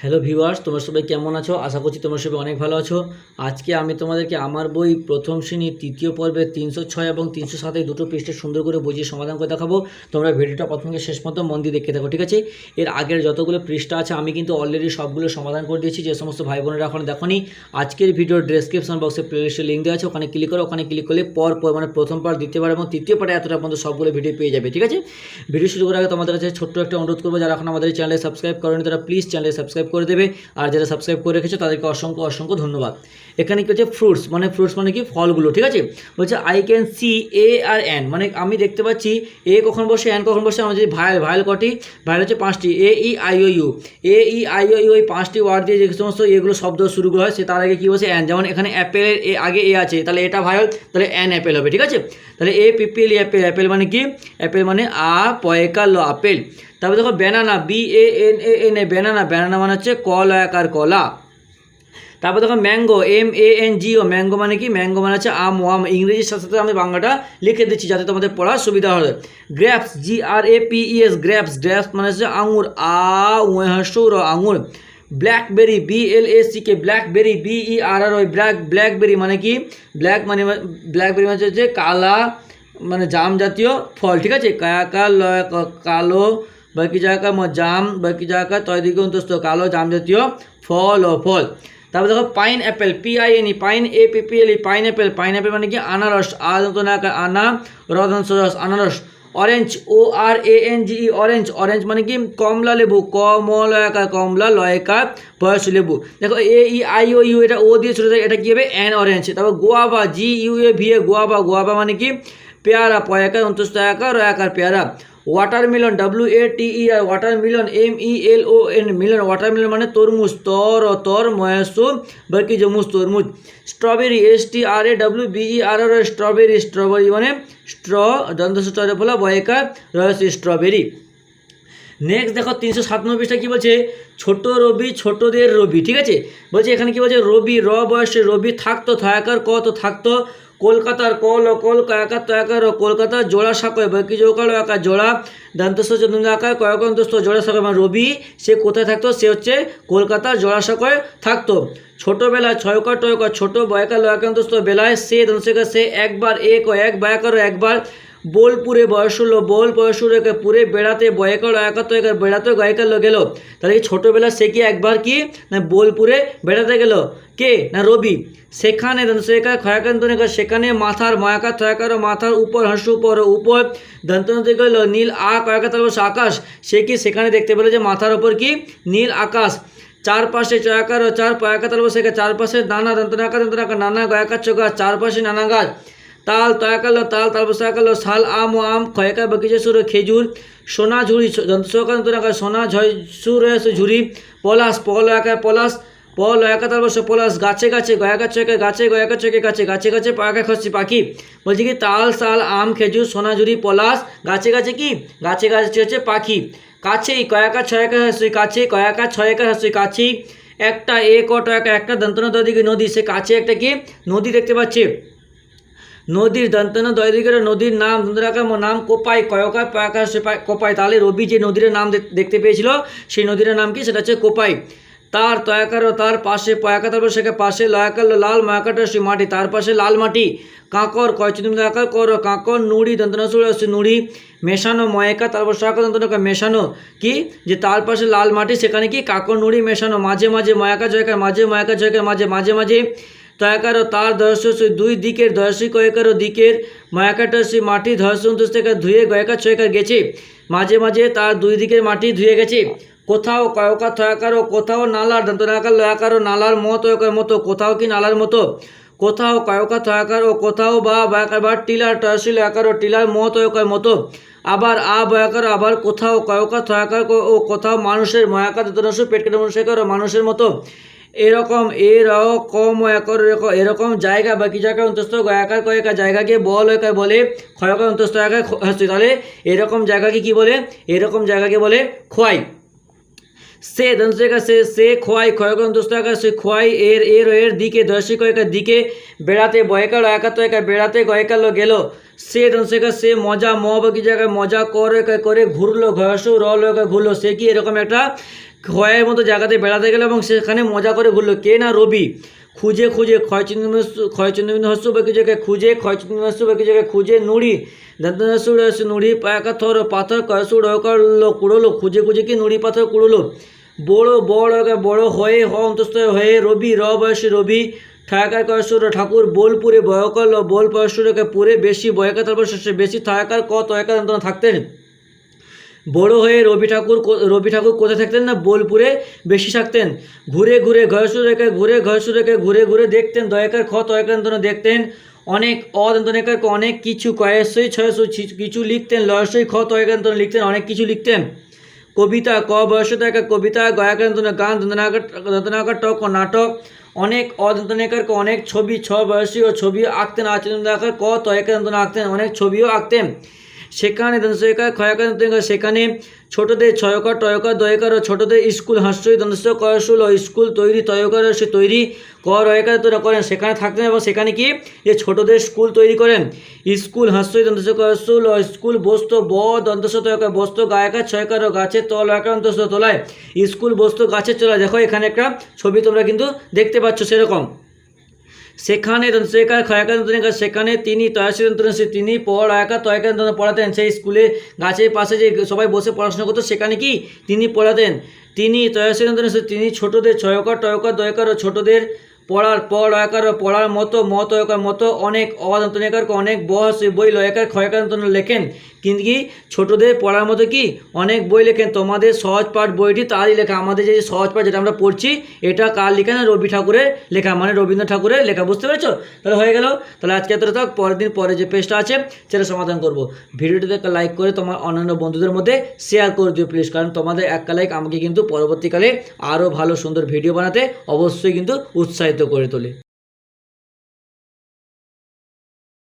Hello viewers তোমরা সবাই কেমন আছো? আশা করছি তোমরা সবাই অনেক ভালো আছো। আজকে আমি তোমাদেরকে আমার বই প্রথম শ্রেণির তৃতীয় পর্বে তিনশো ছয় এবং তিনশো সাতে দুটো পৃষ্ঠে সুন্দর করে বুঝিয়ে সমাধান করে দেখাবো। তোমরা ভিডিওটা প্রথম থেকে শেষ পর্যন্ত মন দিয়ে দেখতে থাকো, ঠিক আছে? এর আগের যতগুলো পৃষ্ঠা আছে, আমি কিন্তু অলরেডি সবগুলো সমাধান করে দিয়েছি, যে সমস্ত ভাই বোনেরা এখন দেখোনি। আজকের ভিডিওর ডেসক্রিপশন বক্সে প্লেলিস্টের লিঙ্ক দেওয়া আছে, ওখানে ক্লিক করো, ওখানে ক্লিক করলে পর পর মানে প্রথম পার্ট দ্বিতীয় পার্ট এবং তৃতীয় পার্টে এতটা পর্যন্ত সবগুলো ভিডিও পেয়ে যাবে, ঠিক আছে? ভিডিও শুরু করার আগে তোমাদের কাছে ছোট্ট একটা অনুরোধ করব, যারা এখন আমাদের চ্যানেলে সাবস্ক্রাইব করেনি, তারা প্লিজ চ্যানেলে সাবস্ক্রাইব করে দেবে। আর যারা সাবস্ক্রাইব করে রেখেছো, তাদেরকে অসংখ্য অসংখ্য ধন্যবাদ। এখানে কি হচ্ছে ফ্রুটস মানে ফ্রুটস মানে কি? ফলগুলো, ঠিক আছে? বলছে I can see A R N মানে আমি দেখতে পাচ্ছি এ কখন বসে এন কখন বসে? আমার যদি ভাইল ভাইল কটি ভাইল হচ্ছে পাঁচটি। A E I O U A E I O U এই পাঁচটি ওয়ার্ড দিয়ে যে সমস্ত এগুলো শব্দ শুরুগুলো হয়, সে তার আগে কী বসে এন যেমন এখানে অ্যাপেলের এ, আগে এ আছে, তাহলে এটা ভাইল তাহলে এন অ্যাপেল হবে, ঠিক আছে? তাহলে এ পিপিএল অ্যাপেল অ্যাপেল মানে কি? অ্যাপেল মানে আ, পয়কা, ল, আপেল। তারপরে দেখো banana B A N A N A banana banana মানে হচ্ছে কল আকার কলা। তারপর দেখো mango M A N G O mango মানে কি? ম্যাঙ্গো মানে হচ্ছে আম ওয়াম ইংরেজির সাথে সাথে আমি বাংলাটা লিখে দিচ্ছি যাতে তোমাদের পড়ার সুবিধা হবে গ্র্যাপস জি আর এ পি ই এস গ্র্যাপস গ্র্যাপস মানে হচ্ছে আঙুর। আ উহাসুর আঙুর। Blackberry B L A C K blackberry B E R R ওই ব্ল্যাক ব্ল্যাকবেরি মানে কি? ব্ল্যাক মানে ব্ল্যাকবেরি মানে হচ্ছে কালা মানে জাম জাতীয় ফল, ঠিক আছে? কাকা লয় কালো বাকি জায়গা জাম, বাকি জায়গা তয় দিকে অন্তস্থ, কালো জাম জাতীয় ফল ও ফল। তারপর দেখো pineapple P I N E pine A P P L E pineapple pineapple মানে কি? আনারস আদন আনা রস আনারস। Orange O R A N G E orange orange মানে কি? কমলা লেবু কমলয়কা কমলা লয়কা বয়স লেবু। দেখো এ ই আই ও ইউ এটা ও দিয়ে শুরু এটা কি হবে? অ্যান অরেঞ্জ তারপর guava G U A V A guava guava মানে কি? পেয়ারা পয়াকার অন্তস্থ একার একার পেয়ারা। Watermelon W A T E R watermelon M E L O N melon watermelon মানে তরমুজ, তর তর, ময়াসু, বাকি জমুজ তরমুজ। Strawberry S T R A W B E R R strawberry strawberry মানে স্ট্র দন্তস স্ট্রে ফলা বয়কার রয়েছে স্ট্রবেরি নেক্সট দেখো, তিনশো সাতানব্বই পৃষ্ঠা কী বলছে? ছোট রবি, ছোটদের রবি, ঠিক আছে? বলছে এখানে কি বলছে? রবি, র বয়সে রবি থাকতো থয়াকার ক তো থাকতো? কলকাতার কল ও কল কয়াকার তয়াকার কলকাতার জোড়া সাকয়। বাকি জোকাল আকার জোড়া, দান্তস্থ চন্দ্র আকার কয়কন্তস্থ জোড়া সাকয়। মানে রবি, সে কোথায় থাকতো? সে হচ্ছে কলকাতার জোড়া সাকয় থাকতো। ছোটোবেলায় ছয়কর টয়কর ছোটো বয়কার লয়াকান্তস্থ বেলায় সে দন্তশেখর সে একবার এক ও এক বয়াকার একবার বোলপুরে বয়স হলো, বোল বয়স হলো একে পুরে বেড়াতে, বয়কাল একাত্ত একার বেড়াতে গয়কাল গেল। তাহলে ছোটোবেলা সে কি একবার কি, না বোলপুরে বেড়াতে গেল? কে? না রবি? সেখানে দন্তকা ক্ষয়াকান্ত সেখানে মাথার ময়াকার থয়াকার মাথার উপর, হাঁসু উপর উপর দন্ত গেল নীল আ কয়াকাতার বসে আকাশ। সে কি সেখানে দেখতে পেল যে মাথার ওপর কি নীল আকাশ? চারপাশে চয়াকার চার পয়াকাতার বসে চারপাশে নানা দন্তনাকা দন্তনাকা নানা গয়াকার চোখা চারপাশে নানা গাছ। তাল তয়াকাল তাল তাল বসাকাল শাল আম ও আম ক্ষয়কা বকিজে সুর খেজুর, সোনা ঝুড়ি যন্ত্রকার সোনা ঝয় সুর ঝুড়ি, পলাশ, পল একা পলাশ, পল একা তার বসে পলাশ, গাছে গাছে গয়াকা চকে গাছে গয়াকা চকে গাছে গাছে গাছে পাকা খসছি পাখি। বলছি কি, তাল শাল আম, খেজুর সোনাঝুরি পলাশ, গাছে গাছে কি? গাছে গাছে হচ্ছে পাখি। কাছেই কয়াকা ছয়াকা হাসি কাছে কয়াকা ছয়াকা হাসি কাছেই, একটা, এ কট একটা দন্তনা দিকে নদী, সে কাছে একটা কি? নদী দেখতে পাচ্ছে। নদীর দন্তন দয়দিকের নদীর নাম দন্তরাকার নাম কোপাই কয়কা পয়াকা সেপাই কোপাই। তাহলে রবি যে নদীর নাম দেখ- দেখতে পেয়েছিল, সেই নদীর নাম কি? সেটা হচ্ছে কোপাই। তার তয়াকার তার পাশে পয়াকা তারপর সেকে পাশে লয়াকার লাল ময়াকাটা সে মাটি, তার পাশে লাল মাটি। কাঁকর কয়চুদিন আকার কর, কাঁকর, নুড়ি দন্তনাসুর নুড়ি, মেশানো ময়কা তারপর সয়াকা দন্তনাকা মেশানো। কি? যে তার পাশে লাল মাটি, সেখানে কি? কাঁকর, নুড়ি, মেশানো। মাঝে মাঝে ময়াকা জয়কার, মাঝে ময়াকা জয়কার, মাঝে মাঝে মাঝে তয়াকার তার দর্শী দুই দিকের দর্শী কয়েকার দিকের ময়াকাটসি মাটি ধর্ষণ থেকে ধুয়ে গয়কা ছয়কার গেছে। মাঝে মাঝে তার দুই দিকের মাটি ধুয়ে গেছে। কোথাও কয়কা থয়াকার কোথাও নালার দন্তনাকার লয়াকার নালার মত মতো, কোথাও কি নালার মতো? কোথাও কয়কা থয়াকার ও কোথাও বা বয়াকার বা টিলার তহসিল আকার ও টিলার মত ওয়কার মতো। আবার আ বয়াকার, আবার কোথাও কয়কা থয়াকার ও কোথাও মানুষের ময়াকার দন্তনাশু পেট কেটে মানুষের ও মানুষের মতো। এরকম এরকম এরকম জায়গা বা কি জায়গা অন্তস্থ গয়াকার কয়েকা জায়গাকে বল একা বলে ক্ষয়কার অন্তস্থ হচ্ছে তাহলে এরকম জায়গাকে কি বলে? এরকম জায়গাকে বলে খোয়াই। সে দন্তরেখা সে সে খোয়াই ক্ষয়করণ দুস্তকা সে খোয়াই, এর এর এর দিকে, দর্শী কয়েকার দিকে বেড়াতে বয়কাল একাত্ত একা বেড়াতে গয়কাল গেল। সে দন্তরেখা সে মজা, ম বাকি জায়গায় মজা করে করে ঘুরলো ঘসু রল ঘুরলো। সে কি এরকম একটা ক্ষয়ের মতো জায়গাতে বেড়াতে গেল এবং সেখানে মজা করে ঘুরলো। কে না রবি? খুঁজে খুঁজে ক্ষয়চিহ্ন ক্ষয়চিহ্ন হস্য বাকি জায়গায় খুঁজে ক্ষয়চিহ্ন হস্য বাকি জায়গায় খুঁজে নুড়ি। দন্তনাসুর নুড়ি পায়াকা থর পাথর কয়সুর করল, কুড়োলো, খুঁজে খুঁজে কি নুড়ি পাথর কুড়োলো? বড় বড় বড় হয়ে, হ অন্তস্থ হয়ে রবি, র বয়সী রবি ঠাকার কয়সুর ঠাকুর বোলপুরে বয়কল বোল পয়সুরকে পুরে বেশি বয়কা তারপর বেশি থায়াকার ক, তয়কার থাকতেন বড় হয়ে রবি ঠাকুর রবি ঠাকুর কোথায় থাকতেন না? বোলপুরে বেশি থাকতেন। ঘুরে ঘুরে ঘয়সুরেখে ঘুরে ঘয়সুরেখে ঘুরে ঘুরে দেখতেন। দয়াকার খ তয়কান্তন দেখতেন। অনেক অদন্তনেকার অনেক কিছু কয়েসই ছয়শো কিছু লিখতেন। লয়সই খ তয়কান্তন লিখতেন, অনেক কিছু লিখতেন। কবিতা, ক বয়স থেকে কবিতা গয়াকান্তন গান দন্তনাকার টক নাটক অনেক অদন্তনেকার অনেক ছবি, ছ বয়সী ও ছবি আঁকতেন আচরণাকার ক তয়কান্তন আঁকতেন, অনেক ছবিও আঁকতেন। সেখানে দন্তসয়কার ক্ষয়কার সেখানে ছোটদের ছয়কার, টয়কার, দয়কার ও ছোটদের স্কুল হাস্যই দন্তস্য কয়সুল ও স্কুল তৈরি, তয়কার সে তৈরি ক রয়কার তোরা করেন। সেখানে থাকতেন এবং সেখানে কি? যে ছোটদের স্কুল তৈরি করেন। স্কুল হাস্যই দন্তস্য কয়সুল ও স্কুল বস্তু ব দন্তস্য তয়কার বস্তু গায়কার, ছয়কার ও গাছের তল একার দন্তস্য তোলায়। স্কুল বস্তু গাছের চলা দেখো এখানে একটা ছবি তোমরা কিন্তু দেখতে পাচ্ছ সেরকম। সেখানে সেখানে ক্ষয়কান্ত সেখানে তিনি তয়াসিদন্ত তিনি পড়, আয়কা তয়কান্ত পড়াতেন। সেই স্কুলে গাছের পাশে যে সবাই বসে পড়াশোনা করতো, সেখানে কি তিনি পড়াতেন। তিনি তয়াসিদন্ত তিনি ছোটদের ছয়কার, টয়কার, দয়কার ও ছোটদের পড়ার পর আকার পড়ার মতো, মত একার মতো অনেক অদন্তনিকার অনেক বয়স বই লয়কার ক্ষয়কান্তন লেখেন কিন্তু কি ছোটোদের পড়ার মতো কি অনেক বই লেখেন। তোমাদের সহজ পাঠ বইটি তারই লেখা। আমাদের যে সহজ পাঠ যেটা আমরা পড়ছি, এটা কার লেখা না রবি ঠাকুরের লেখা? মানে রবীন্দ্র ঠাকুরের লেখা, বুঝতে পেরেছ? তাহলে হয়ে গেল। তাহলে আজকে এতটা থাক, পরের দিন পরে যে পেজটা আছে, সেটা সমাধান করব। ভিডিওটিতে একটা লাইক করে তোমার অন্যান্য বন্ধুদের মধ্যে শেয়ার করে দিও প্লিজ কারণ তোমাদের একটা লাইক আমাকে কিন্তু পরবর্তীকালে আরও ভালো সুন্দর ভিডিও বানাতে অবশ্যই কিন্তু উৎসাহিত করে তোলে।